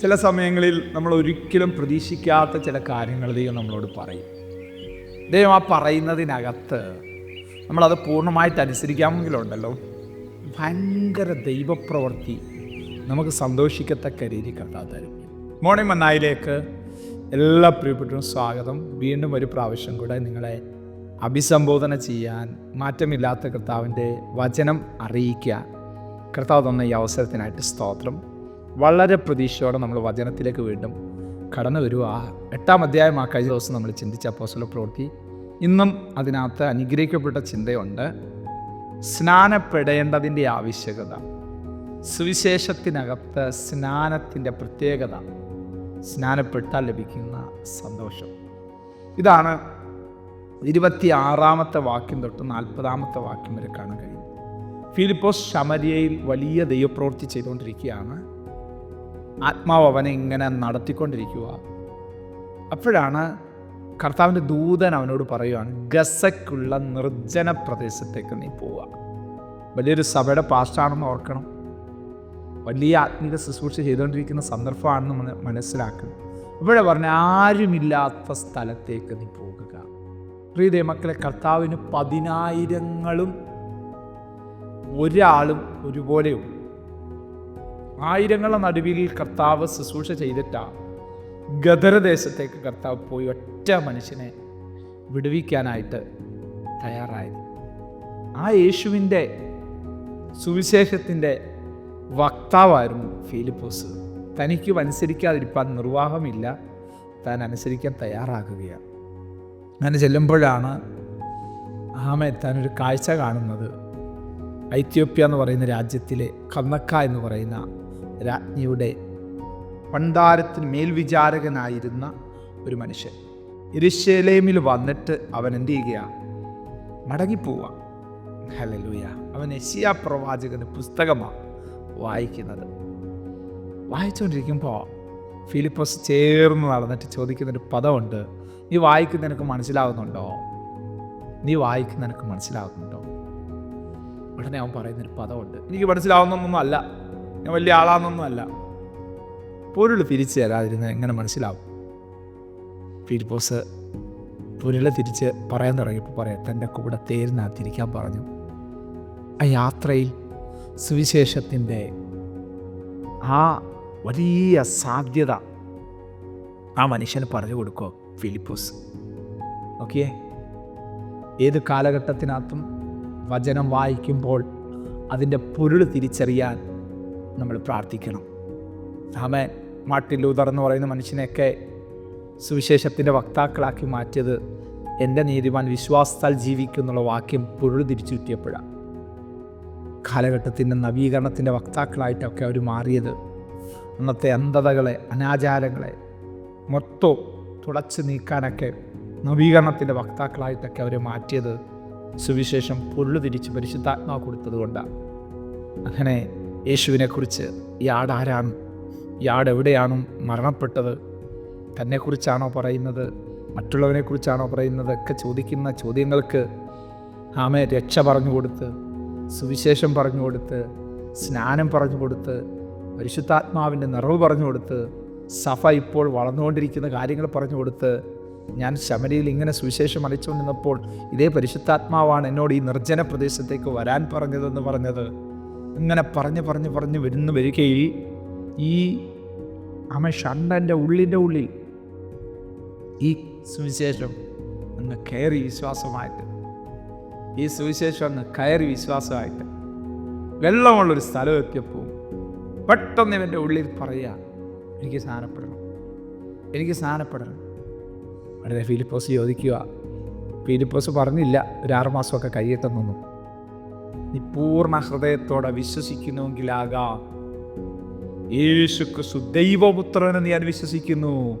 ചില സമയങ്ങളിൽ നമ്മൾ ഒരിക്കലും പ്രതീക്ഷിക്കാത്ത ചില കാര്യങ്ങൾ ദൈവം നമ്മളോട് പറയും. ദൈവം ആ പറയുന്നതിനകത്ത് നമ്മളത് പൂർണമായിട്ട് അനുസരിക്കാമെങ്കിലുണ്ടല്ലോ. ഭയങ്കര ദൈവപ്രവൃത്തി നമുക്ക് സന്തോഷിക്കത്തക്ക രീതി കണ്ടാൽ തരും. മോർണിംഗ് മന്നായിലേക്ക് എല്ലാ പ്രിയപ്പെട്ടവരും സ്വാഗതം. വീണ്ടും ഒരു പ്രാവശ്യം കൂടെ നിങ്ങളെ അഭിസംബോധന ചെയ്യാൻ മാറ്റമില്ലാത്ത കർത്താവിന്റെ വചനം അറിയിക്കുക. കർത്താവ് തന്ന ഈ അവസരത്തിനായിട്ട് സ്തോത്രം. വളരെ പ്രതീക്ഷയോടെ നമ്മൾ വചനത്തിലേക്ക് വീണ്ടും കടന്നു വരുക എട്ടാം അധ്യായം ആ കഴിഞ്ഞ ദിവസം നമ്മൾ ചിന്തിച്ച അപ്പോസല പ്രവൃത്തി. ഇന്നും അതിനകത്ത് അനുഗ്രഹിക്കപ്പെട്ട ചിന്തയുണ്ട്. സ്നാനപ്പെടേണ്ടതിന്റെ ആവശ്യകത സുവിശേഷത്തിനകത്ത് സ്നാനത്തിന്റെ പ്രത്യേകത സ്നാനപ്പെട്ടാൽ ലഭിക്കുന്ന സന്തോഷം. ഇതാണ് ഇരുപത്തി ആറാമത്തെ വാക്യം തൊട്ട് നാൽപ്പതാമത്തെ വാക്യം വരെ കാണാൻ കഴിയും ഫിലിപ്പോസ് ശമരിയയിൽ വലിയ ദൈവപ്രവൃത്തി ചെയ്തുകൊണ്ടിരിക്കുകയാണ്. ആത്മാവ് അവനെ ഇങ്ങനെ നടത്തിക്കൊണ്ടിരിക്കുക അപ്പോഴാണ് കർത്താവിന്റെ ദൂതൻ അവനോട് പറയുവാണ് ഗസക്കുള്ള നിർജന പ്രദേശത്തേക്ക് നീ പോവുക. വലിയൊരു സഭയുടെ പാസ്റ്റാണെന്ന് ഓർക്കണം. വലിയ ആത്മീക ശുശ്രൂഷ ചെയ്തുകൊണ്ടിരിക്കുന്ന സന്ദർഭമാണെന്ന് മന- മനസ്സിലാക്കണം. ഇവിടെ പറഞ്ഞ ആരുമില്ലാത്ത സ്ഥലത്തേക്ക് നീ പോകുക. പ്രീതേ മക്കളെ കർത്താവിന് പതിനായിരങ്ങളും ഒരാളും ഒരുപോലെയുള്ളൂ ആയിരങ്ങളുടെ നടുവിൽ കർത്താവ് ശുശ്രൂഷ ചെയ്തിട്ട ഗദരദേശത്തേക്ക് കർത്താവ് പോയി ഒറ്റ മനുഷ്യനെ വിടുവിക്കാനായിട്ട് തയ്യാറായത്. ആ യേശുവിന്റെ സുവിശേഷത്തിന്റെ വക്താവായിരുന്നു ഫിലിപ്പോസ്. തനിക്കും അനുസരിക്കാതിരിപ്പാൻ നിർവാഹമില്ല. താൻ അനുസരിക്കാൻ തയ്യാറാകുകയാണ്. അങ്ങനെ ചെല്ലുമ്പോഴാണ് ആമെ താനൊരു കാഴ്ച കാണുന്നത്. ഐത്യോപ്യ എന്ന് പറയുന്ന രാജ്യത്തിലെ കന്നക്ക എന്ന് പറയുന്ന രാജ്ഞിയുടെ പണ്ടാരത്തിന് മേൽവിചാരകനായിരുന്ന ഒരു മനുഷ്യൻ. ഇരിശേലേമിൽ വന്നിട്ട് അവൻ എന്ത് ചെയ്യുകയാണ് മടങ്ങിപ്പോവുക ഹലലൂയ അവൻ എസിയ പ്രവാചകന് പുസ്തകമാണ് വായിക്കുന്നത്. വായിച്ചുകൊണ്ടിരിക്കുമ്പോൾ ഫിലിപ്പോസ് ചേർന്ന് നടന്നിട്ട് ചോദിക്കുന്നൊരു പദമുണ്ട്. നീ വായിക്കുന്ന നിനക്ക് മനസ്സിലാകുന്നുണ്ടോ നീ വായിക്കുന്ന നിനക്ക് മനസ്സിലാകുന്നുണ്ടോ ഉടനെ അവൻ പറയുന്നൊരു പദമുണ്ട്. എനിക്ക് മനസ്സിലാവുന്നൊന്നും അല്ല ഞാൻ വലിയ ആളാണെന്നൊന്നും അല്ല. പൊരുൾ തിരിച്ചു തരാതിരുന്ന് എങ്ങനെ മനസ്സിലാവും? ഫിലിപ്പോസ് പൊരുളെ തിരിച്ച് പറയാൻ തുടങ്ങിയപ്പോൾ പറയാം തന്റെ കൂടെ തേരിനകത്തിരിക്കാൻ പറഞ്ഞു. ആ യാത്രയിൽ സുവിശേഷത്തിന്റെ ആ വലിയ സാധ്യത ആ മനുഷ്യന് പറഞ്ഞു കൊടുക്കോ ഫിലിപ്പോസ് ഓക്കെ ഏത് കാലഘട്ടത്തിനകത്തും വചനം വായിക്കുമ്പോൾ അതിന്റെ പൊരുൾ തിരിച്ചറിയാൻ നമ്മൾ പ്രാർത്ഥിക്കണം. ആമൻ. മാർട്ടിൻ ലൂതർ എന്ന് പറയുന്ന മനുഷ്യനെയൊക്കെ സുവിശേഷത്തിന്റെ വക്താക്കളാക്കി മാറ്റിയത് എന്റെ നീതിമാൻ വിശ്വാസത്താൽ ജീവിക്കുന്നുള്ള വാക്യം പൊരുൾ തിരിച്ചു കിട്ടിയപ്പോഴാണ്. കാലഘട്ടത്തിന്റെ നവീകരണത്തിന്റെ വക്താക്കളായിട്ടൊക്കെ അവർ മാറിയത് അന്നത്തെ അന്ധതകളെ അനാചാരങ്ങളെ മൊത്തം തുടച്ചു നീക്കാനൊക്കെ നവീകരണത്തിന്റെ വക്താക്കളായിട്ടൊക്കെ അവരെ മാറ്റിയത് സുവിശേഷം പൊരുൾ തിരിച്ച് പരിശുദ്ധാത്മാവ് കൊടുത്തത് കൊണ്ടാണ്. അങ്ങനെ യേശുവിനെക്കുറിച്ച് ആടാരാണ് ഈ ആട് എവിടെയാണ് മരണപ്പെട്ടത് തന്നെക്കുറിച്ചാണോ പറയുന്നത് മറ്റുള്ളവനെക്കുറിച്ചാണോ പറയുന്നത് ഒക്കെ ചോദിക്കുന്ന ചോദ്യങ്ങൾക്ക് ആമേ രക്ഷ പറഞ്ഞു കൊടുത്ത് സുവിശേഷം പറഞ്ഞു കൊടുത്ത് സ്നാനം പറഞ്ഞു കൊടുത്ത് പരിശുദ്ധാത്മാവിന്റെ നിറവ് പറഞ്ഞു കൊടുത്ത് സഫ ഇപ്പോൾ വളർന്നുകൊണ്ടിരിക്കുന്ന കാര്യങ്ങൾ പറഞ്ഞു കൊടുത്ത് ഞാൻ ശമരിയിൽ ഇങ്ങനെ സുവിശേഷം അറിയിച്ചുകൊണ്ടിരുന്നപ്പോൾ ഇതേ പരിശുദ്ധാത്മാവാണ് എന്നോട് ഈ നിർജന പ്രദേശത്തേക്ക് വരാൻ പറഞ്ഞതെന്ന് പറഞ്ഞത്. ഇങ്ങനെ പറഞ്ഞ് പറഞ്ഞ് പറഞ്ഞ് വരുന്ന വരികയിൽ ഈ അമ്മ ഷണ്ടന്റെ ഉള്ളിന്റെ ഉള്ളിൽ ഈ സുവിശേഷം അങ്ങ് കയറി വിശ്വാസമായിട്ട്. ഈ സുവിശേഷം അങ്ങ് കയറി വിശ്വാസമായിട്ട്. വെള്ളമുള്ളൊരു സ്ഥലം എത്തിയപ്പോൾ പെട്ടെന്ന് ഇവന്റെ ഉള്ളിൽ പറയുക എനിക്ക് സ്നാനപ്പെടണം. എനിക്ക് സ്നാനപ്പെടണം. വളരെ ഫിലിപ്പോസ് ചോദിക്കുക. ഫിലിപ്പോസ് പറഞ്ഞില്ല. ഒരു ആറുമാസമൊക്കെ കഴിയട്ടെ നിന്നു. നീ പൂർണ ഹൃദയത്തോടെ വിശ്വസിക്കുന്നുവെങ്കിലാകാം. യേശു ക്രിസ്തു ദൈവപുത്രനെന്ന് ഞാൻ വിശ്വസിക്കുന്നു.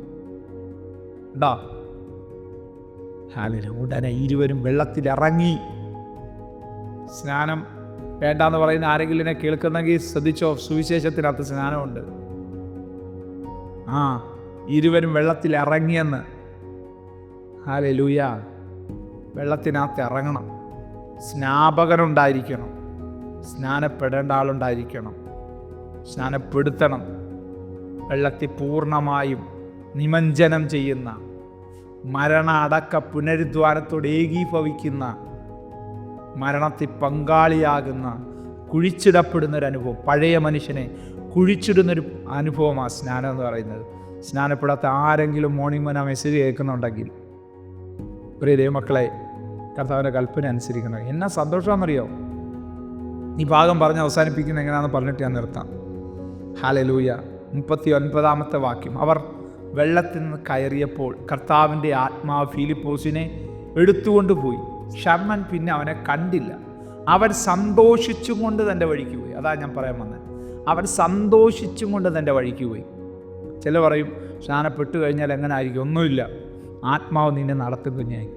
ഉടനെ ഇരുവരും വെള്ളത്തിൽ ഇറങ്ങി സ്നാനം വേണ്ടാന്ന് പറയുന്ന ആരെങ്കിലും എന്നെ കേൾക്കുന്നെങ്കിൽ ശ്രദ്ധിച്ചോ? സുവിശേഷത്തിനകത്ത് സ്നാനമുണ്ട്. ആ ഇരുവരും വെള്ളത്തിൽ ഇറങ്ങിയെന്ന് ഹാലെ ലൂയ വെള്ളത്തിനകത്ത് ഇറങ്ങണം. സ്നാപകനുണ്ടായിരിക്കണം. സ്നാനപ്പെടേണ്ട ആളുണ്ടായിരിക്കണം. സ്നാനപ്പെടുത്തണം. വെള്ളത്തിൽ പൂർണമായും നിമഞ്ജനം ചെയ്യുന്ന മരണ അടക്ക പുനരുദ്ധാനത്തോട് ഏകീഭവിക്കുന്ന മരണത്തിൽ പങ്കാളിയാകുന്ന കുഴിച്ചിടപ്പെടുന്നൊരു അനുഭവം പഴയ മനുഷ്യനെ കുഴിച്ചിടുന്നൊരു അനുഭവമാണ് സ്നാനം എന്ന് പറയുന്നത്. സ്നാനപ്പെടാത്ത ആരെങ്കിലും മോർണിംഗ് മന മെസ്സേജ് കേൾക്കുന്നുണ്ടെങ്കിൽ പ്രിയ ദൈവമക്കളെ കർത്താവിന്റെ കൽപ്പന അനുസരിക്കണം എന്നാ സന്തോഷമാണെന്നറിയോ? നീ ഭാഗം പറഞ്ഞ് അവസാനിപ്പിക്കുന്ന എങ്ങനെയാണെന്ന് പറഞ്ഞിട്ട് ഞാൻ നിർത്താം. ഹാലലൂയ മുപ്പത്തി ഒൻപതാമത്തെ വാക്യം. അവർ വെള്ളത്തിൽ നിന്ന് കയറിയപ്പോൾ കർത്താവിന്റെ ആത്മാവ് ഫിലിപ്പോസിനെ എടുത്തുകൊണ്ടുപോയി. ഷമ്മൻ പിന്നെ അവനെ കണ്ടില്ല. അവൻ സന്തോഷിച്ചുകൊണ്ട് തന്റെ വഴിക്ക് പോയി. അതാ ഞാൻ പറയാൻ വന്നത് അവൻ സന്തോഷിച്ചും കൊണ്ട് തന്റെ വഴിക്ക് പോയി. ചില പറയും സ്നാനപ്പെട്ടു കഴിഞ്ഞാൽ എങ്ങനെ ആയിരിക്കും ഒന്നുമില്ല. ആത്മാവ് നിന്നെ നടത്തും കുഞ്ഞായി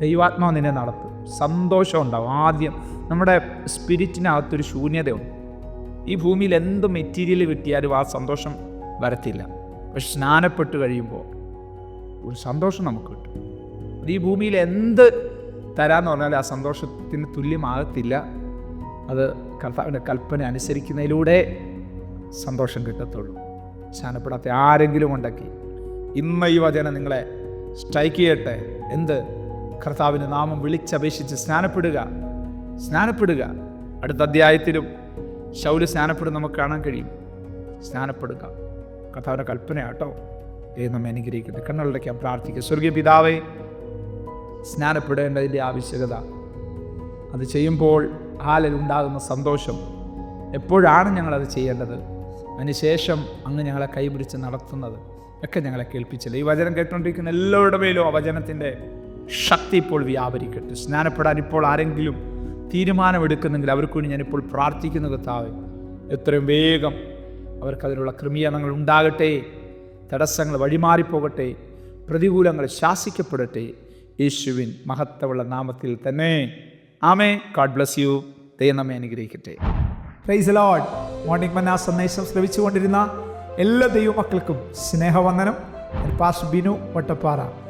ദൈവാത്മാവ് നിന്നെ നടത്തും. സന്തോഷം ഉണ്ടാവും. ആദ്യം നമ്മുടെ സ്പിരിറ്റിനകത്തൊരു ശൂന്യതയുണ്ട്. ഈ ഭൂമിയിൽ എന്ത് മെറ്റീരിയൽ കിട്ടിയാലും ആ സന്തോഷം വരത്തില്ല. പക്ഷെ സ്നാനപ്പെട്ട് കഴിയുമ്പോൾ ഒരു സന്തോഷം നമുക്ക് കിട്ടും. ഈ ഭൂമിയിൽ എന്ത് തരാന്ന് പറഞ്ഞാൽ ആ സന്തോഷത്തിന് തുല്യമാകത്തില്ല. അത് കർത്താവിന്റെ കൽപ്പന അനുസരിക്കുന്നതിലൂടെ സന്തോഷം കിട്ടത്തുള്ളൂ. സ്നാനപ്പെടാത്ത ആരെങ്കിലും ഉണ്ടെങ്കിൽ ഇന്ന് ഈ വചനം നിങ്ങളെ സ്ട്രൈക്ക് ചെയ്യട്ടെ. എന്ത്? കർത്താവിന്റെ നാമം വിളിച്ചപേക്ഷിച്ച് സ്നാനപ്പെടുക. സ്നാനപ്പെടുക. അടുത്ത അധ്യായത്തിലും ശൗൽ സ്നാനപ്പെടും നമുക്ക് കാണാൻ കഴിയും. സ്നാനപ്പെടുക. കർത്താവിന്റെ കൽപ്പനയാട്ടോ. ദൈവം അനുഗ്രഹിക്കട്ടെ. കണ്ണുകളിലേക്ക് പ്രാർത്ഥിക്കുക സ്വർഗീയ പിതാവേ സ്നാനപ്പെടേണ്ടതിന്റെ ആവശ്യകത. അത് ചെയ്യുമ്പോൾ ഹാലിൽ ഉണ്ടാകുന്ന സന്തോഷം. എപ്പോഴാണ് ഞങ്ങളത് ചെയ്യേണ്ടത്? അതിനുശേഷം അങ്ങ് ഞങ്ങളെ കൈപിടിച്ച് നടത്തുന്നത്. ഒക്കെ ഞങ്ങളെ കേൾപ്പിച്ചില്ല? ഈ വചനം കേട്ടുകൊണ്ടിരിക്കുന്ന എല്ലാവരുടെ മേലും ആ വചനത്തിന്റെ ശക്തി ഇപ്പോൾ വ്യാപരിക്കട്ടെ. സ്നാനപ്പെടാൻ ഇപ്പോൾ ആരെങ്കിലും തീരുമാനമെടുക്കുന്നെങ്കിൽ അവർക്ക് വേണ്ടി ഞാനിപ്പോൾ പ്രാർത്ഥിക്കുന്ന കർത്താവേ. എത്രയും വേഗം അവർക്കതിനുള്ള ക്രമീകരണങ്ങൾ ഉണ്ടാകട്ടെ. തടസ്സങ്ങൾ വഴിമാറിപ്പോകട്ടെ. പ്രതികൂലങ്ങൾ ശാസിക്കപ്പെടട്ടെ. യേശുവിൻ മഹത്വമുള്ള നാമത്തിൽ തന്നെ. ആമേ ഗാഡ് ബ്ലസ് യു ദൈവം നമ്മെ അനുഗ്രഹിക്കട്ടെ. പ്രൈസ് ലോഡ് മോർണിംഗ് മന്ന സന്ദേശം ശ്രവിച്ചുകൊണ്ടിരുന്ന എല്ലാ ദൈവമക്കൾക്കും സ്നേഹവന്ദനം. പാസ് ബിനു വട്ടപ്പാറ.